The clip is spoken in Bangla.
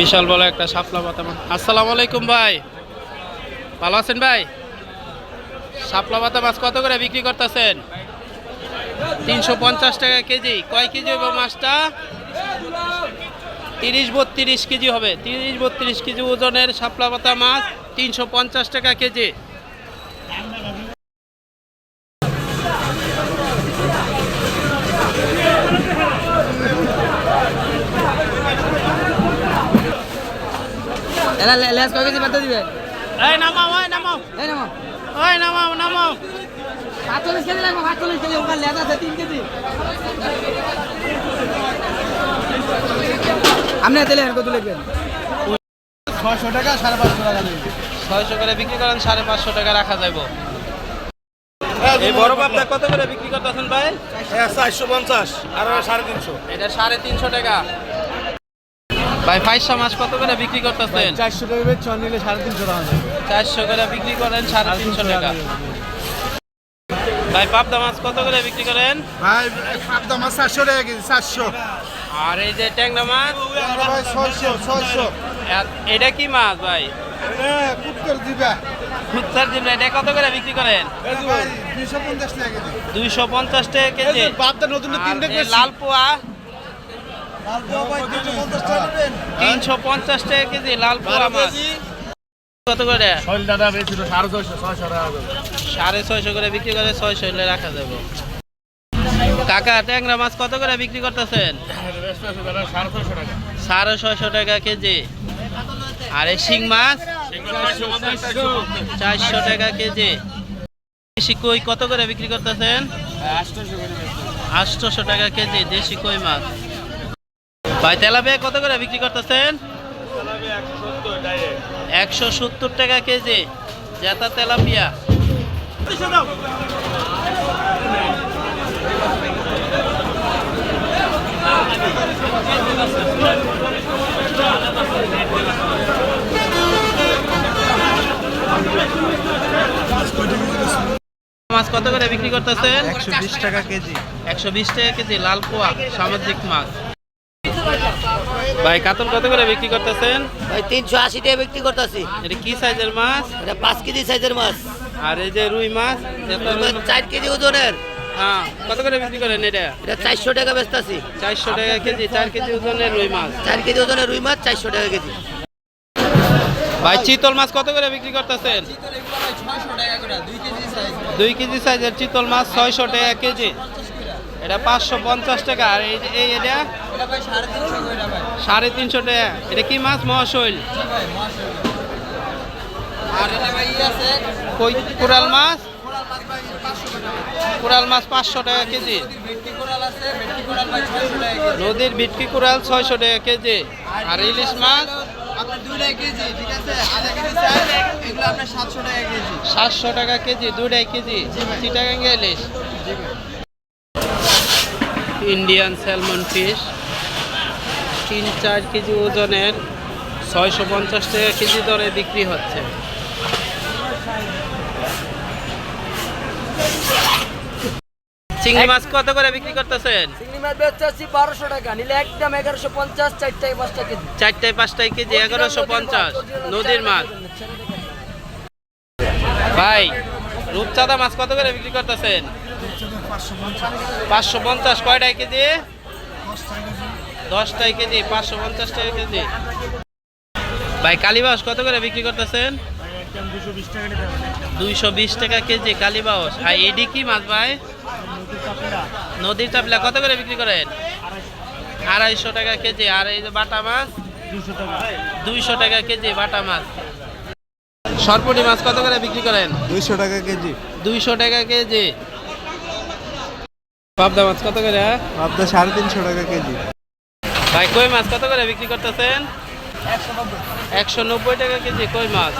বিশাল বড় একটা শাপলা পাতা মাছ আসসালামু আলাইকুম ভাই। ভালো আছেন ভাই? শাপলা পাতা মাছ কত করে বিক্রি করতেছেন? তিনশো পঞ্চাশ টাকা কেজি। কয় কেজি হবে মাছটা? তিরিশ বত্রিশ কেজি হবে। তিরিশ বত্রিশ কেজি ওজনের শাপলা পাতা মাছ তিনশো পঞ্চাশ টাকা কেজি। লেস কয় কেজি বাদ দিবে? এই নামাও ওই নামাও। এই নামো ওই নামাও নামাও। পাঁচচল্লিশ কেজি লাগবে পাঁচচল্লিশ কেজি ওখানে লেস আছে তিন কেজি। আপনি তেলে কত লিখবেন ছয়শো টাকা সাড়ে পাঁচশো টাকা ছয়শো করে বিক্রি করেন সাড়ে পাঁচশো টাকা রাখা যাইব। এই বড় পাবদা কত করে বিক্রি করতেছেন ভাই? চারশো পঞ্চাশ আর সাড়ে তিনশো। এটা সাড়ে তিনশো টাকা। ভাই ফাইসা মাছ কত করে বিক্রি করতেছেন? চারশো টাকা বেচছ নিলে সাড়ে তিনশো টাকা চারশো করে বিক্রি করেন সাড়ে তিনশো টাকা। ভাই পাবদা মাছ কত করে বিক্রি করেন? ভাই পাবদা মাছ চারশো টাকা কেজি চারশো। আর এই যে ট্যাংরা মাছ? ভাই ছয়শো ছয়শো। এটা কি মাছ ভাই? উত্তর দিবা জন্য এটা কত করে বিক্রি করেন? দুইশো পঞ্চাশ টাকা কেজি। দুইশো পঞ্চাশ টাকা কেজি। পাবদা নতুন আর এই লাল পোয়া? তিনশো পঞ্চাশ টাকা কেজি লাল পোয়া মাছ। কত করে? শৈল দাদা বেশি সাড়ে ছয়শো করে। বিক্রি করে ছয়শো হলে রাখা যাবে। কাকা ট্যাংরা মাছ কত করে বিক্রি করতেছেন? সাড়ে ছয়শো টাকা সাড়ে ছয়শো টাকা কেজি। আর এই শিং মাছ? চারশো টাকা কেজি। দেশি কই কত করে বিক্রি করতেছেন? আটশোশো টাকা কেজি দেশি কই মাছ? ভাই তেলাপিয়া কত করে বিক্রি করতেছেন? একশো সত্তর টাকা কেজি জেতা তেলাপিয়া। মাছ কত করে বিক্রি করতেছেন? একশো বিশ টাকা কেজি। একশো বিশ টাকা কেজি লাল পোয়া সামুদ্রিক মাছ। ভাই কাতল কত করে বিক্রি করতেছেন? ভাই তিনশো আশি টাকা বিক্রি করতেছি। এটা কি সাইজের মাছ? এটা পাঁচ কেজি সাইজের মাছ। আর এই যে রুই মাছ চার কেজি ওজনের। হ্যাঁ কত করে বিক্রি করেন এটা? এটা চারশো টাকা বেচতেছি। চারশো টাকা কেজি চার কেজি ওজনের রুই মাছ। চার কেজি ওজনের রুই মাছ চারশো টাকা কেজি। ভাই চিতল মাছ কত করে বিক্রি করতেছেন? দুই কেজি সাইজের চিতল মাছ ছয়শো টাকা কেজি। এটা পাঁচশো পঞ্চাশ টাকা। আর এই যে- এই এটা? সাড়ে তিনশো টাকা। এটা কি মাছ? মহাশৈল। কই? কোরাল মাছ? কোরাল মাছ পাঁচশো টাকা। কেজি। নদীর বিটকি কোরাল ছয়শো টাকা কেজি। আর ইলিশ মাছ? সাতশো টাকা কেজি। দুটাই কেজি চিটাগাং ইলিশ। Indian salmon fish. তিন চার কেজি ওজনের ছয়শো পঞ্চাশ টাকা কেজি দরে বিক্রি হচ্ছে। চিংড়ি মাছ কত করে বিক্রি করতেছেন? চিংড়ি মাছ বেচতেছি বারোশো টাকা নিলে একদম এগারোশো পঞ্চাশ চারটায় পাঁচটা কেজি। চারটায় পাঁচটায় কেজি এগারোশো পঞ্চাশ নদীর মাছ। ভাই রূপচাঁদা মাছ কত করে বিক্রি করতেছেন? পাঁচশো পঞ্চাশ কয়টায় কেজি? দশটায় কেজি পাঁচশো পঞ্চাশ টাকা কেজি। ভাই কালীবাস কত করে বিক্রি করতেছেন? দুশো দুইশো বিশ টাকা কেজি কালীবাস আর এডি কি মাছ ভাই? নদীর চাপলা কত করে বিক্রি করেন? আড়াইশো টাকা কেজি। আর এই যে বাটা মাছ? দুইশো টাকা কেজি বাটা মাছ। সরপুটি মাছ কত করে বিক্রি করেন? দুইশো টাকা কেজি। দুইশো টাকা কেজি। পাবদা মাছ কত করে পাবদা সাড়ে তিনশো টাকা কেজি। ভাই কই মাছ? কত করে বিক্রি করতেছেন? একশো নব্বই টাকা কেজি কই মাছ?